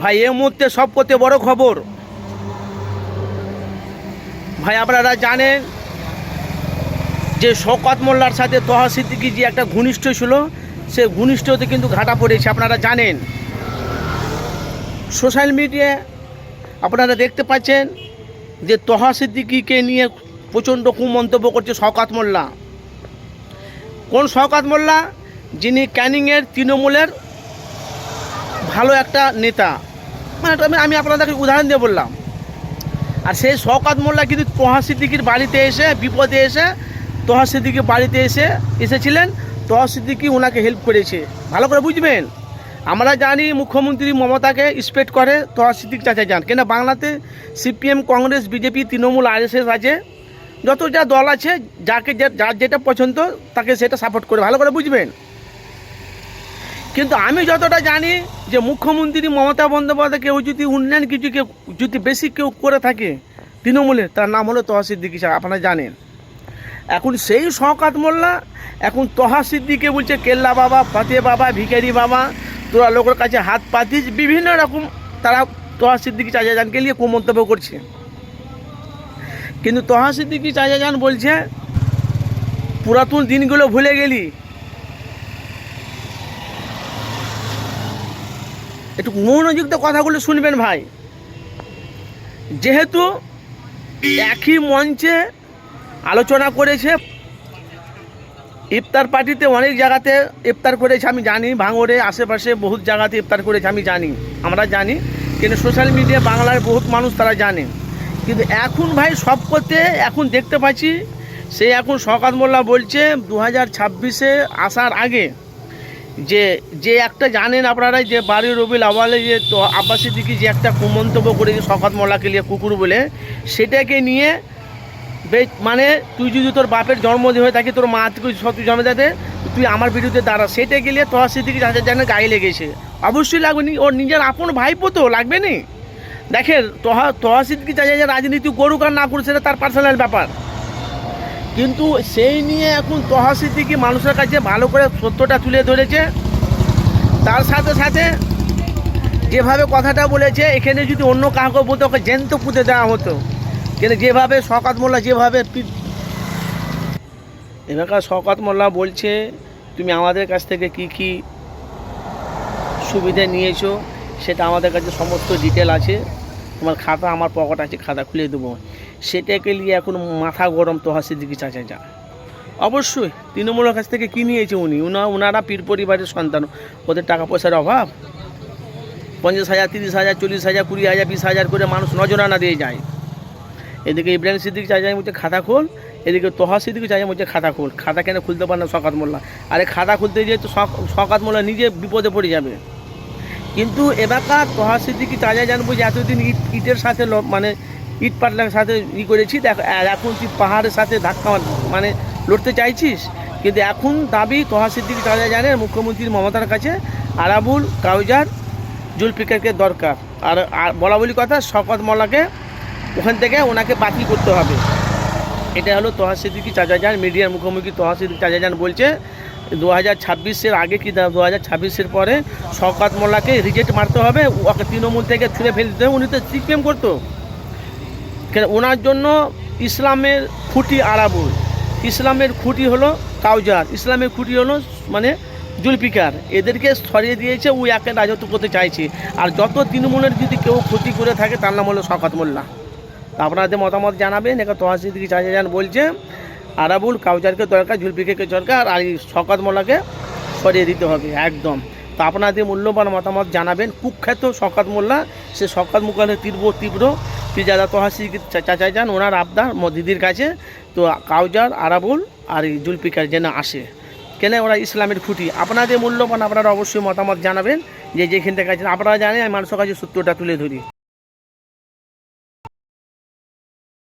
ভাই এর মধ্যে সব করতে বড় খবর। ভাই, আপনারা জানেন যে শওকত মোল্লার সাথে তহা সিদ্দিকি যে একটা ঘনিষ্ঠ ছিল। সে ঘনিষ্ঠতে কিন্তু ঘাটা পড়েছে, আপনারা জানেন। সোশ্যাল মিডিয়ায় আপনারা দেখতে পাচ্ছেন যে তহা সিদ্দিকিকে নিয়ে প্রচণ্ড কুমন্তব্য করছে শওকাত মোল্লা। কোন শওকাত মোল্লা? যিনি ক্যানিংয়ের তৃণমূলের ভালো একটা নেতা। মানে আমি- আপনাদেরকে উদাহরণ দিয়ে বললাম। আর সেই শওকাত মোল্লা কিন্তু তোহা সিদ্দিকির বাড়িতে এসে, বিপদে এসে, তোহা সিদ্দিকির বাড়িতে এসে এসেছিলেন। তোহা সিদ্দিকি ওনাকে হেল্প করেছে। ভালো করে বুঝবেন? আমরা জানি মুখ্যমন্ত্রী মমতাকে স্পেক্ট করে, তোহা সিদ্দিক চাচা যান। কেন বাংলাতে CPM, Congress, BJP, Trinamool, RSS আছে। যত যা দল আছে, যাকে যার যেটা পছন্দ, তাকে সেটা সাপোর্ট করে। ভালো করে বুঝবেন? কিন্তু আমি যতটা জানি যে মুখ্যমন্ত্রী মমতা বন্দ্যোপাধ্যায় কেউ যদি উন্নয়ন কিছু কেউ, যদি বেশি কেউ করে থাকে তৃণমূলের তার নাম হলো তহা সিদ্দিকি আপনারা জানেন। এখন সেই শওকাত মোল্লা, এখন তহা সিদ্দিকে বলছে, কেল্লা বাবা, ফতে বাবা, ভিখারি বাবা, তোরা লোকের কাছে হাত পাতিস। বিভিন্ন রকম তারা তহা সিদ্দিকি চাচাজানকে নিয়ে কুমন্তব্য করছে। কিন্তু তহা সিদ্দিকি চাচাজান বলছে, পুরাতন দিনগুলো ভুলে গেলি একটু মনোযুক্ত কথাগুলো শুনবেন ভাই। যেহেতু একই মঞ্চে আলোচনা করেছে, ইফতার পার্টিতে অনেক জায়গাতে ইফতার করেছে, আমি জানি, ভাঙড়ে আশেপাশে বহুত জায়গাতে ইফতার করেছে, আমি জানি, আমরা জানি, কিন্তু সোশ্যাল মিডিয়া বাংলার বহুত মানুষ তারা জানে। কিন্তু এখন ভাই সব করতে এখন দেখতে পাচ্ছি, সে এখন শওকাত মোল্লা বলছে দু হাজার ছাব্বিশে আসার আগে যে যে একটা জানেন আপনারা যে বাড়ির রবিল আওয়ালে যে তো আব্বাসী দিকে যে একটা কুমন্তব্য করেছে শওকাত মোল্লাকে নিয়ে কুকুর বলে, সেটাকে নিয়ে মানে তুই যদি তোর বাপের জন্মদিন হয়ে থাকে, তোর মা থেকে তুই জন্মে দাদে তুই আমার বিরুদ্ধে দাঁড়া। সেটা গেলে তোর স্মৃতিকে যাদের জানে গায়ে লেগেছে। অবশ্যই লাগবে নি। ওর নিজের আপন ভাইপো তো, লাগবে নি? দেখেন, তোহা তোহা সিদ্দিকি চাই যে রাজনীতি করুক আর না করুক, সেটা তার পার্সোনাল ব্যাপার। কিন্তু সেই নিয়ে এখন তোহা সিদ্দিকি মানুষের কাছে ভালো করে সত্যটা তুলে ধরেছে। তার সাথে সাথে যেভাবে কথাটা বলেছে, এখানে যদি অন্য কাউকে বলতো, ওকে জ্যান্ত পুঁতে দেওয়া হতো। কিন্তু যেভাবে শওকাত মোল্লা যেভাবে এখানকার শওকাত মোল্লা বলছে, তুমি আমাদের কাছ থেকে কি কি সুবিধা নিয়েছো, সেটা আমাদের কাছে সমস্ত ডিটেল আছে। তোমার খাতা, আমার পকেট আছে, খাতা খুলে দেবো। সেটাকে নিয়ে এখন মাথা গরম তো হাসি দিকে চাচা যা। অবশ্যই, তৃণমূলের কাছ থেকে কী নিয়েছে উনি? উনা ওনারা পীর পরিবারের সন্তান। ওদের টাকা পয়সার অভাব। পঞ্চাশ হাজার, তিরিশ হাজার, চল্লিশ হাজার, কুড়ি হাজার, বিশ হাজার করে মানুষ নজরানা দিয়ে যায়। এদিকে ইব্রাহিম সিদ্দিক চাচা বলছে খাতা খোল, এদিকে তোহা সিদ্দিক চাচা বলছে খাতা খোল। খাতা কেন খুলতে পারে না শকাত মোল্লা? আরে খাতা খুলতে গিয়ে তো মোল্লা নিজে বিপদে পড়ে যাবে। কিন্তু এবারকার তোহা সিদ্দিকি চাচা জানব যে এতদিন ইট ইটের সাথে মানে ইট পাটলার সাথে ই করেছি, দেখ এখন তুই পাহাড়ের সাথে ধাক্কা মানে লড়তে চাইছিস? কিন্তু এখন দাবি তোহা সিদ্দিকি জানে, মুখ্যমন্ত্রী মমতার কাছে আরাবুল, কাউজার, জুলফিকারকে দরকার। আর বলা বলি কথা, শকত মোল্লাকে ওখান থেকে ওনাকে বাতিল করতে হবে। এটা হলো তোহা সিদ্দিকি চাচাজান মিডিয়ার মুখোমুখি তোহা সিদ্দিকি চাচাজান বলছে দু হাজার ছাব্বিশের আগে কি দু হাজার ছাব্বিশের পরে শওকাত মোল্লাকে রিজেক্ট মারতে হবে, ওকে তৃণমূল থেকে ছুঁড়ে ফেলতে হবে, উনি তো সিপিএম করতো। ওনার জন্য ইসলামের খুঁটি আরাবুল। ইসলামের খুঁটি হলো কাউজার। ইসলামের খুঁটি হলো মানে জুলফিকার। এদেরকে সরিয়ে দিয়েছে ওই একে রাজত্ব করতে চাইছে। আর যত তৃণমূলের যদি কেউ ক্ষতি করে থাকে, তার নাম হলো শওকাত মোল্লা। আপনাদের মতামত জানাবেন এখানে তোহাসি দিকে চাচাজান বলছে। আরাবুল, কাউজারকে দরকার ঝুলপিকে দরকার, আর এই শকাত মোল্লাকে সরিয়ে দিতে হবে, একদম। তো আপনাদের মূল্যবান মতামত জানাবেন। কুখ্যাত শকাত মোল্লা, সে শকাত মুখানে তীব্র তীব্র পিজাদা তোহাসি চাচা যান, ওনার আবদার দিদির কাছে। তো কাউজার, আরাবুল আর জুলপিকার যেন আসে। কেন ওরা ইসলামের খুঁটি? আপনাদের মূল্যবান, আপনারা অবশ্যই মতামত জানাবেন যে যেখান থেকে আপনারা জানেন আমি মানুষের কাছে সূত্রটা তুলে ধরি।